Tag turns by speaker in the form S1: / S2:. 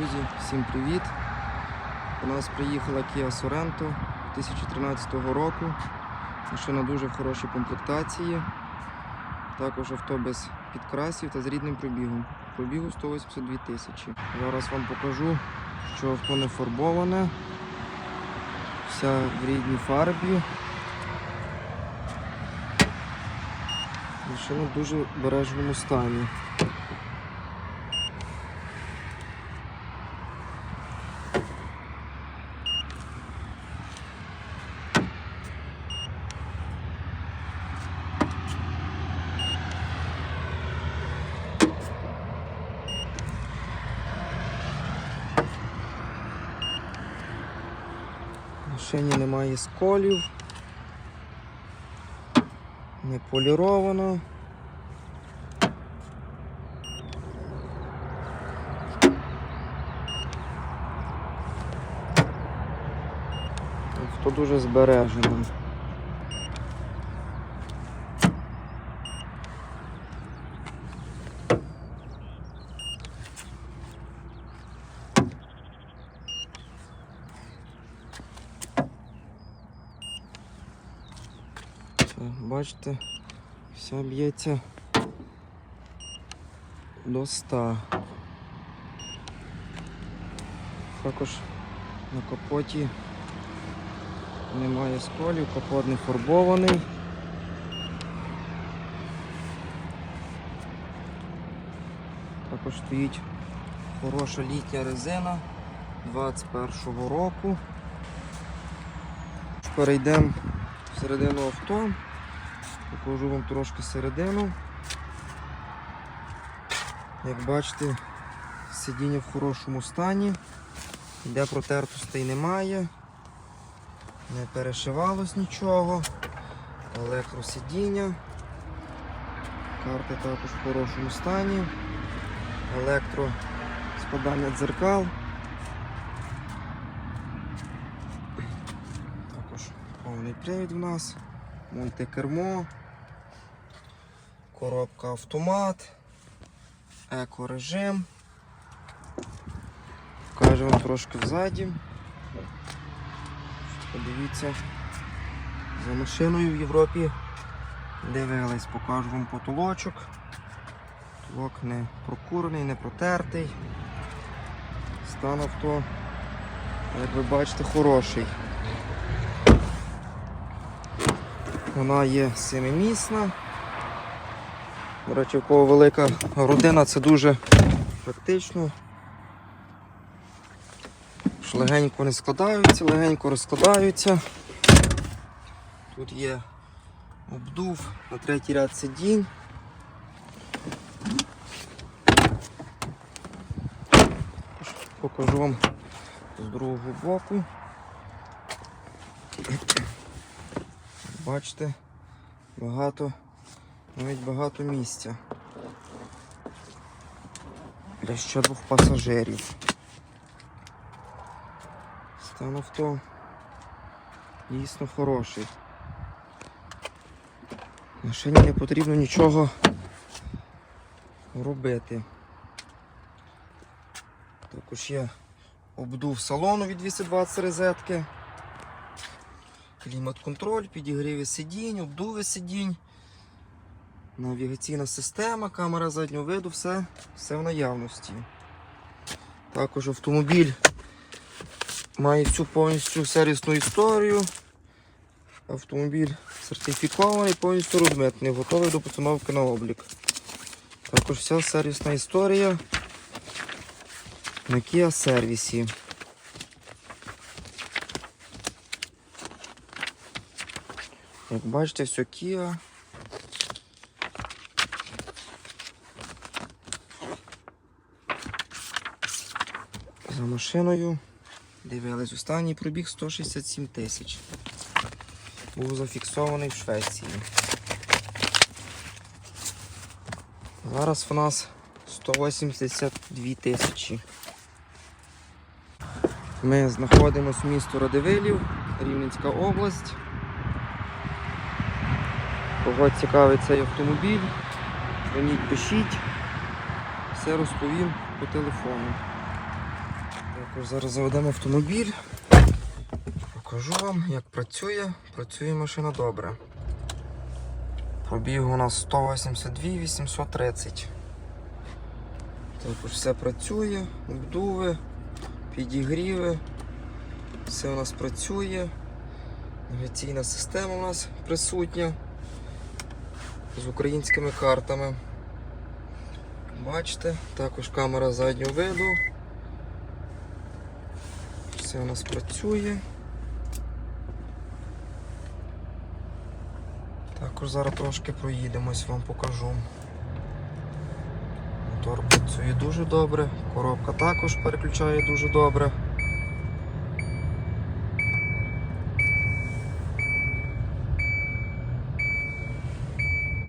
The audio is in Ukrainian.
S1: Друзі, всім привіт! У нас приїхала Kia Sorento 2013 року. Машина дуже в хорошій комплектації. Також авто без підкрасів та з рідним пробігом. Пробігу 182 тисячі. Зараз вам покажу, що авто не фарбоване. Вся в рідній фарбі. Машина в дуже бережному стані. Машині немає сколів. Не поліровано. Тут дуже збережено. Це, бачите, все б'ється до 100. Також на капоті немає сколів, капот не фарбований. Також стоїть хороша літня резина 21-го року. Перейдемо всередину авто. Покажу вам трошки середину. Як бачите, сидіння в хорошому стані, де протертостей немає, не перешивалось нічого, електросидіння, карти також в хорошому стані, електро складання дзеркал. Також повний привід в нас, мультикермо, коробка автомат, екорежим. Покажу вам трошки взаді. Подивіться, за машиною в Європі дивились, покажу вам потолочок. Потолок не прокурений, не протертий. Стан авто, як ви бачите, хороший. Вона є семимісна. До речі, в кого велика родина, це дуже практично. Що легенько не складаються, легенько розкладаються. Тут є обдув на третій ряд сидінь. Покажу вам з другого боку. Бачите, багато, навіть багато місця для ще двох пасажирів. Стан авто дійсно хороший. Машині не потрібно нічого робити. Також є обдув салону від 220 розетки. Клімат-контроль, підігріві сидінь, обдуви сидінь, навігаційна система, камера заднього виду, все, все в наявності. Також автомобіль має всю повністю сервісну історію. Автомобіль сертифікований, повністю розмитний, готовий до постановки на облік. Також вся сервісна історія на Kia сервісі. Як бачите, все Kia. За машиною дивились останній пробіг 167 тисяч. Був зафіксований в Швеції. Зараз в нас 182 тисячі. Ми знаходимося в місті Радивилів, Рівненська область. Кого цікавить цей автомобіль, дзвоніть, пишіть, все розповім по телефону. Також зараз заведемо автомобіль. Покажу вам, як працює. Працює машина добре. Пробіг у нас 182 830. Також все працює, обдуви, підігріви. Все у нас працює. Навігаційна система у нас присутня з українськими картами. Бачите, також камера заднього виду. Все у нас працює. Також зараз трошки проїдемось, вам покажу. Мотор працює дуже добре, коробка також переключає дуже добре.